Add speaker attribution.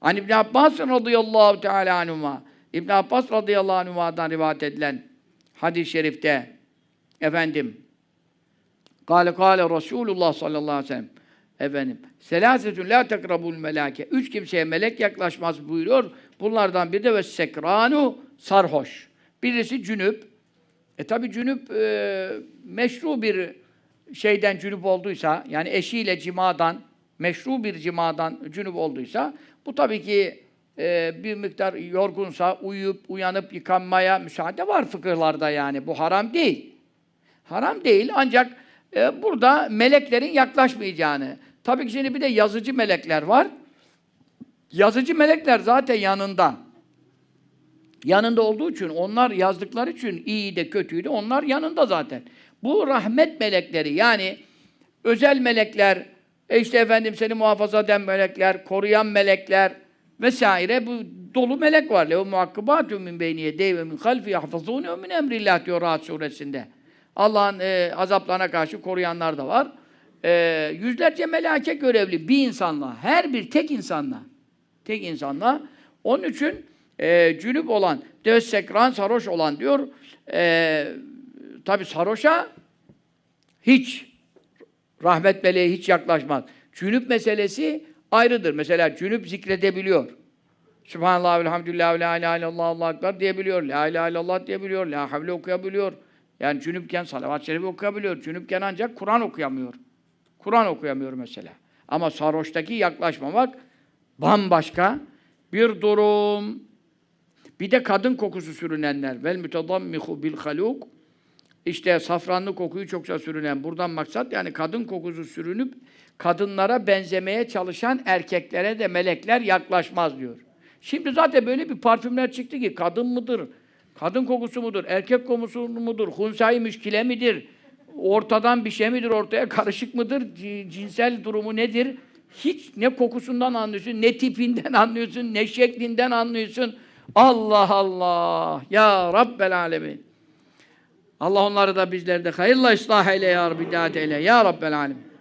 Speaker 1: Hani İbn Abbas radıyallahu teala anhuma. İbn Abbas radıyallahu anhuma'dan rivayet edilen hadis-i şerifte efendim Kale kale Resulullah sallallahu aleyhi ve sellem efendim selasetun la tekrabul melake. Üç kimseye melek yaklaşmaz buyuruyor. Bunlardan biri de ve sekranu sarhoş. Birisi cünüp. E tabi cünüp e, meşru bir şeyden cünüp olduysa yani eşiyle cimadan meşru bir cimadan cünüp olduysa bu tabii ki e, bir miktar yorgunsa uyuyup uyanıp yıkanmaya müsaade var fıkıhlarda yani. Bu haram değil. Haram değil ancak e, burada meleklerin yaklaşmayacağını. Tabii ki şimdi bir de yazıcı melekler var. Yazıcı melekler zaten yanında. Yanında olduğu için, onlar yazdıkları için iyi de kötüyü de onlar yanında zaten. Bu rahmet melekleri yani özel melekler, e işte efendim seni muhafaza eden melekler, koruyan melekler vesaire bu dolu melek var. Lehu muhakkıbatü min beyni yedeyhi ve min halfi yahfazûne min emrillah diyor Rahat suresinde. Allah'ın e, azaplarına karşı koruyanlar da var. E, yüzlerce meleke görevli bir insanla, her bir tek insanla, tek insanla. Onun için e, cünüp olan, döz sekran sarhoş olan diyor. E, Tabi sarhoşa hiç rahmet meleği hiç yaklaşmaz. Cünüp meselesi ayrıdır. Mesela cünüp zikredebiliyor. Sübhanallah, elhamdülillah, la ilahe illallah, Allahu ekber diyebiliyor. La ilahe illallah diyebiliyor. La havle okuyabiliyor. Yani cünüpken salavat-ı şerifi okuyabiliyor. Cünüpken ancak Kur'an okuyamıyor. Kur'an okuyamıyor mesela. Ama sarhoştaki yaklaşmamak bambaşka bir durum. Bir de kadın kokusu sürünenler. Vel mütedammihu bil haluk. İşte safranlı kokuyu çokça sürünen. Buradan maksat yani kadın kokusu sürünüp kadınlara benzemeye çalışan erkeklere de melekler yaklaşmaz diyor. Şimdi zaten böyle bir parfümler çıktı ki kadın mıdır? Kadın kokusu mudur? Erkek kokusu mudur? Hunsai müşkile midir? Ortadan bir şey midir? Ortaya karışık mıdır? Cinsel durumu nedir? Hiç ne kokusundan anlıyorsun, ne tipinden anlıyorsun, ne şeklinden anlıyorsun. Allah Allah! Ya Rabbel Alemin! Allah onları da bizleri de hayırla ıslah eyle ya Rabbi, eyle ya Rabbel Alemin.